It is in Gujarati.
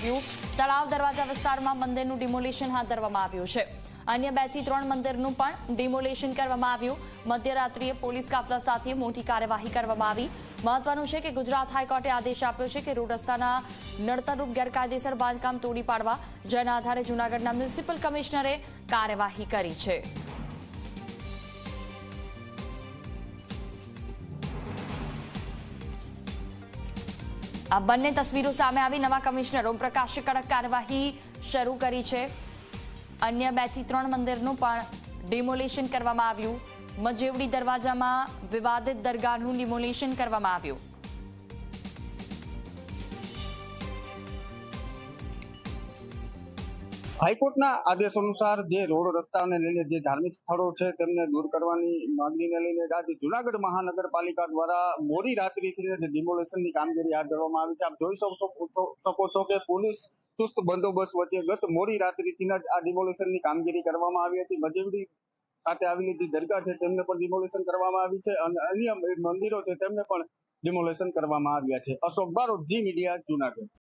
આવ્યું તળાવ દરવાજા વિસ્તારમાં મંદિરનું ડિમોલિશન હાથ ધરવામાં આવ્યું છે. અન્ય બેથી ત્રણ મંદિરનું પણ ડિમોલિશન કરવામાં આવ્યું. મધ્યરાત્રિએ પોલીસ કાફલા સાથે મોટી કાર્યવાહી કરવામાં આવી. મહત્વનું છે કે ગુજરાત હાઈકોર્ટે આદેશ આપ્યો છે કે રોડ રસ્તાના નડતરરૂપ ગેરકાયદેસર બાંધકામ તોડી પાડવા. જેના આધારે જૂનાગઢના મ્યુનિસિપલ કમિશનરે કાર્યવાહી કરી છે. આ બંને તસવીરો સામે આવી. નવા કમિશનર ઓમપ્રકાશે કડક કાર્યવાહી શરૂ કરી છે. અન્ય બેથી ત્રણ મંદિરનું પણ ડિમોલેશન કરવામાં આવ્યું. મજેવડી દરવાજામાં વિવાદિત દરગાહનું ડિમોલેશન કરવામાં આવ્યું. હાઈકોર્ટના આદેશ અનુસાર જે રોડ રસ્તાને લઈને જે ધાર્મિક સ્થળો છે, તેમને દૂર કરવાની માંગણીને લઈને આજે જુનાગઢ મહાનગરપાલિકા દ્વારા મોડી રાત્રિથી ડિમોલેશનની કામગીરી હાથ ધરવામાં આવી છે. આપ જોઈ શકો છો કે પોલીસ ચુસ્ત બંદોબસ્ત વચ્ચે ગત મોડી રાત્રિથી જ આ ડિમોલેશનની કામગીરી કરવામાં આવી હતી. મજેવડી ખાતે આવેલી જે દરગાહ છે, તેમને પણ ડિમોલેશન કરવામાં આવી છે અને અન્ય મંદિરો છે, તેમને પણ ડિમોલેશન કરવામાં આવ્યા છે. Ashok Barot, G Media, Junagadh.